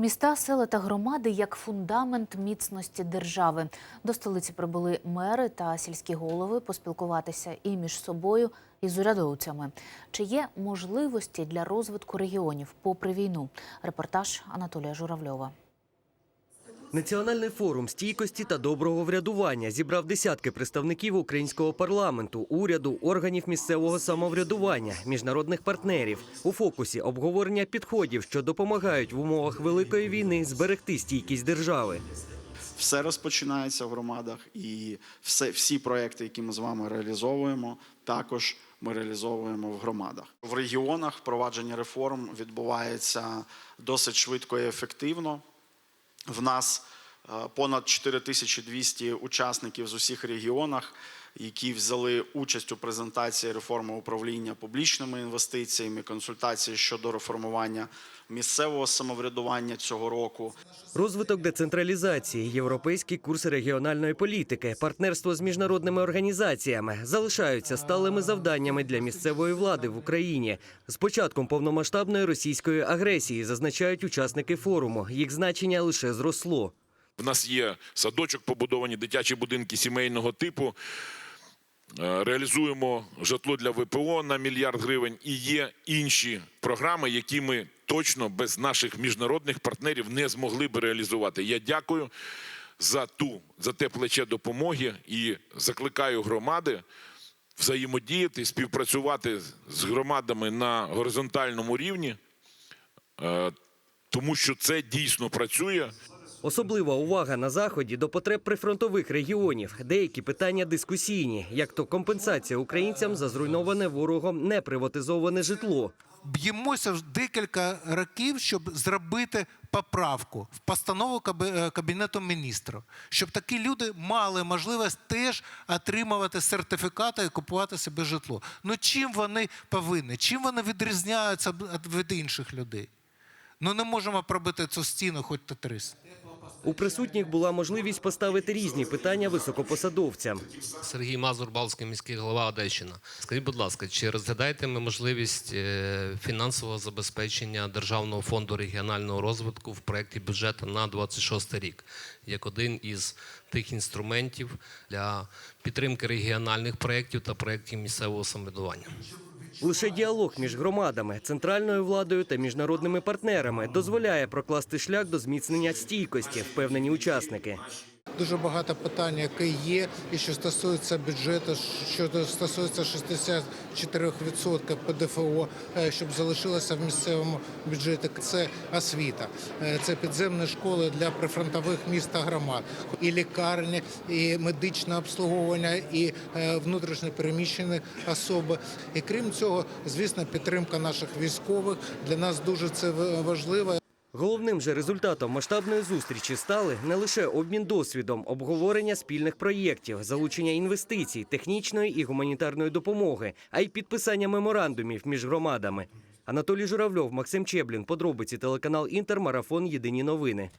Міста, села та громади як фундамент міцності держави. До столиці прибули мери та сільські голови поспілкуватися і між собою, і з урядовцями. Чи є можливості для розвитку регіонів попри війну? Репортаж Анатолія Журавльова. Національний форум стійкості та доброго врядування зібрав десятки представників українського парламенту, уряду, органів місцевого самоврядування, міжнародних партнерів. У фокусі обговорення підходів, що допомагають в умовах великої війни зберегти стійкість держави. Все розпочинається в громадах, і все, всі проекти, які ми з вами реалізовуємо, також ми реалізовуємо в громадах. В регіонах впровадження реформ відбувається досить швидко і ефективно. В нас понад 4200 учасників з усіх регіонах, які взяли участь у презентації реформи управління публічними інвестиціями, консультації щодо реформування місцевого самоврядування цього року. Розвиток децентралізації, європейський курс регіональної політики, партнерство з міжнародними організаціями залишаються сталими завданнями для місцевої влади в Україні. З початком повномасштабної російської агресії зазначають учасники форуму. Їх значення лише зросло. В нас є садочок побудовані, дитячі будинки сімейного типу. Е, Реалізуємо житло для ВПО на мільярд гривень. І є інші програми, які ми точно без наших міжнародних партнерів не змогли би реалізувати. Я дякую за ту за те плече допомоги і закликаю громади взаємодіяти, співпрацювати з громадами на горизонтальному рівні, е, тому що це дійсно працює. Особлива увага на заході до потреб прифронтових регіонів. Деякі питання дискусійні, як то компенсація українцям за зруйноване ворогом неприватизоване житло. б'ємося декілька років, щоб зробити поправку в постанову е, Кабінету міністрів, щоб такі люди мали можливість теж отримувати сертифікати і купувати собі житло. Ну чим вони повинні? Чим вони відрізняються від- інших людей? Ну не можемо пробити цю стіну, хоч то 300. У присутніх була можливість поставити різні питання високопосадовцям. Сергій Мазур, Балтський міський голова Одещина. Скажіть, будь ласка, чи розглядаєте ми можливість е, фінансового забезпечення Державного фонду регіонального розвитку в проєкті бюджету на 26 рік як один із тих інструментів для підтримки регіональних проєктів та проєктів місцевого самоврядування? Лише діалог між громадами, центральною владою та міжнародними партнерами дозволяє прокласти шлях до зміцнення стійкості, впевнені учасники. Дуже багато питань, які є, і що стосується бюджету, що стосується 64% ПДФО, е, щоб залишилося в місцевому бюджеті. Це освіта, е, це підземні школи для прифронтових міст та громад, і лікарні, і медичне обслуговування, і е, внутрішньо переміщені особи. І крім цього, звісно, підтримка наших військових для нас дуже це важливо. Головним же результатом масштабної зустрічі стали не лише обмін досвідом, обговорення спільних проєктів, залучення інвестицій, технічної і гуманітарної допомоги, а й підписання меморандумів між громадами. Анатолій Журавльов, Максим Чеблін. Подробиці телеканал Інтермарафон Єдині новини.